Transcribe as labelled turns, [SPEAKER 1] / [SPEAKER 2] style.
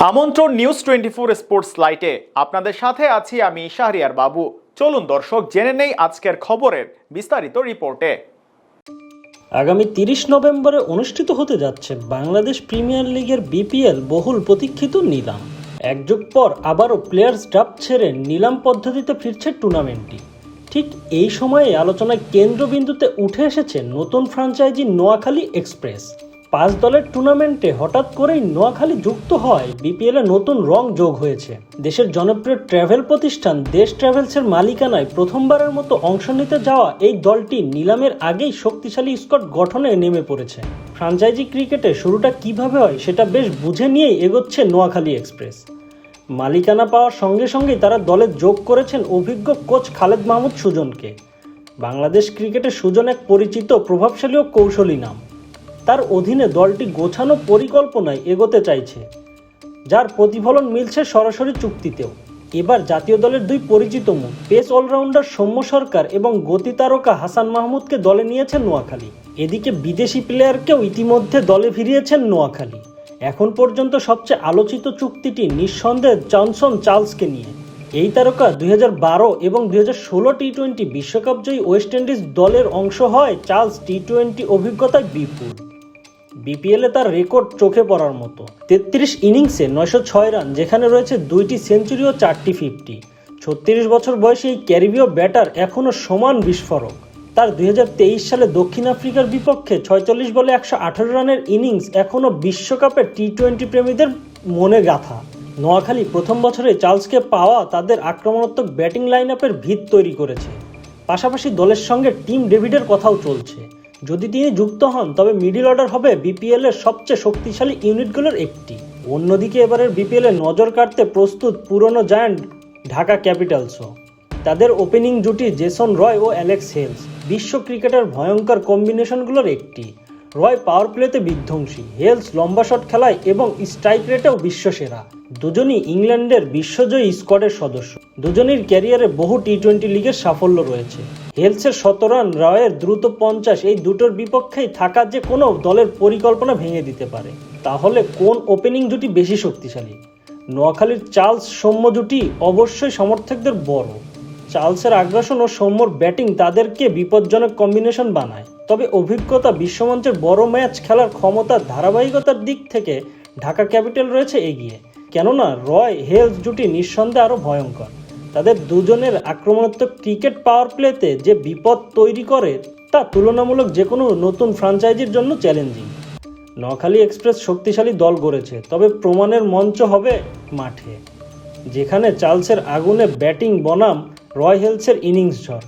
[SPEAKER 1] আমন্ত্রণ news twenty four sports লাইটে আপনাদের সাথে আছি আমি শাহরিয়ার বাবু। চলুন দর্শক, জেনে নেই আজকের খবরের বিস্তারিত রিপোর্টে।
[SPEAKER 2] আগামী তিরিশ নভেম্বরে অনুষ্ঠিত হতে যাচ্ছে বাংলাদেশ প্রিমিয়ার লিগের বিপিএল বহুল প্রতীক্ষিত নিলাম। এক যুগ পর আবারও প্লেয়ার্স ড্রাফট ছেড়ে নিলাম পদ্ধতিতে ফিরছে টুর্নামেন্টটি ঠিক এই সময়ে আলোচনায় কেন্দ্রবিন্দুতে উঠে এসেছে নতুন ফ্র্যাঞ্চাইজি নোয়াখালী এক্সপ্রেস পাঁচ দলের টুর্নামেন্টে হঠাৎ করেই নোয়াখালী যুক্ত হয় বিপিএল নতুন রং যোগ হয়েছে। দেশের জনপ্রিয় ট্রাভেল প্রতিষ্ঠান দেশ ট্রাভেলসের মালিকানায় প্রথমবারের মতো অংশ নিতে যাওয়া এই দলটি নিলামের আগেই শক্তিশালী স্কট গঠনে নেমে পড়েছে। ফ্রাঞ্চাইজি ক্রিকেটে শুরুটা কীভাবে হয় সেটা বেশ বুঝে নিয়েই এগোচ্ছে নোয়াখালী এক্সপ্রেস। মালিকানা পাওয়ার সঙ্গে সঙ্গেই তারা দলে যোগ করেছেন অভিজ্ঞ কোচ খালেদ মাহমুদ সুজনকে। বাংলাদেশ ক্রিকেটে সুজন এক পরিচিত, প্রভাবশালী ও কৌশলী নাম। তার অধীনে দলটি গোছানো পরিকল্পনায় এগোতে চাইছে, যার প্রতিফলন মিলছে সরাসরি চুক্তিতেও। এবার জাতীয় দলের দুই পরিচিত মুখ পেস অলরাউন্ডার সৌম্য সরকার এবং গতি তারকা হাসান মাহমুদকে দলে নিয়েছেন নোয়াখালী। এদিকে বিদেশি প্লেয়ারকেও ইতিমধ্যে দলে ফিরিয়েছেন নোয়াখালী। এখন পর্যন্ত সবচেয়ে আলোচিত চুক্তিটি নিঃসন্দেহে জনসন চার্লসকে নিয়ে। এই তারকা দুই হাজার বারো এবং দুই হাজার ষোলো টি টোয়েন্টি বিশ্বকাপ জয়ী ওয়েস্ট ইন্ডিজ দলের অংশ হয় চার্লস টি টোয়েন্টি অভিজ্ঞতায় বিপুল। বিপিএলে তার রেকর্ড চোখে পড়ার মতো। তেত্রিশ ইনিংসে নয়শো ছয় রান, যেখানে রয়েছে দুইটি সেঞ্চুরি ও চারটি ফিফটি। ছত্রিশ বছর বয়সী এই ক্যারিবীয় ব্যাটার এখনও সমান বিস্ফোরক। তার দুই হাজার তেইশ সালে দক্ষিণ আফ্রিকার বিপক্ষে ছয়চল্লিশ বলে একশো আঠারো রানের ইনিংস এখনও বিশ্বকাপের টি টোয়েন্টি প্রেমীদের মনে গাথা। নোয়াখালী প্রথম বছরে চার্লসকে পাওয়া তাদের আক্রমণাত্মক ব্যাটিং লাইন আপের ভিত তৈরি করেছে। পাশাপাশি দলের সঙ্গে টিম ডেভিডের কথাও চলছে। যদি তিনি যুক্ত হন, তবে মিডিল অর্ডার হবে বিপিএল এর সবচেয়ে শক্তিশালী ইউনিটগুলোর একটি। অন্যদিকে এবারের বিপিএল নজর কাটতে প্রস্তুত পুরনো জায়ান্ট ঢাকা ক্যাপিটালসও। তাদের ওপেনিং জুটি জেসন রয় ও অ্যালেক্স হেলস। বিশ্ব ক্রিকেটের ভয়ঙ্কর কম্বিনেশনগুলোর একটি। রয় পাওয়ার প্লেতে বিধ্বংসী, হেলস লম্বা শট খেলায় এবং স্ট্রাইক রেটেও বিশ্বসেরা। দুজনই ইংল্যান্ডের বিশ্বজয়ী স্কোয়াডের সদস্য। দুজনের ক্যারিয়ারে বহু টি টোয়েন্টি লিগের সাফল্য রয়েছে। হেলসের শত রান রয়ের দ্রুত পঞ্চাশ, এই দুটোর বিপক্ষেই থাকা যে কোনো দলের পরিকল্পনা ভেঙে দিতে পারে। তাহলে কোন ওপেনিং জুটি বেশি শক্তিশালী? নোয়াখালীর চার্লস সৌম্য জুটি অবশ্যই সমর্থকদের বড়। চার্লসের আগ্রাসন ও সৌম্যর ব্যাটিং তাদেরকে বিপজ্জনক কম্বিনেশন বানায়। তবে অভিজ্ঞতা বিশ্বমঞ্চের বড় ম্যাচ খেলার ক্ষমতা ধারাবাহিকতার দিক থেকে ঢাকা ক্যাপিটাল রয়েছে এগিয়ে। কেননা, রয়, হেলস জুটি নিঃসন্দেহে আরও ভয়ঙ্কর। তাদের দুজনের আক্রমণাত্মক ক্রিকেট পাওয়ার প্লেতে যে বিপদ তৈরি করে, তা তুলনামূলক যে কোনো নতুন ফ্রাঞ্চাইজির জন্য চ্যালেঞ্জিং নখালি এক্সপ্রেস শক্তিশালী দল গড়েছে, তবে প্রমাণের মঞ্চ হবে মাঠে, যেখানে চার্লসের আগুনে ব্যাটিং বনাম রয় হেলসের ইনিংস ঝড়।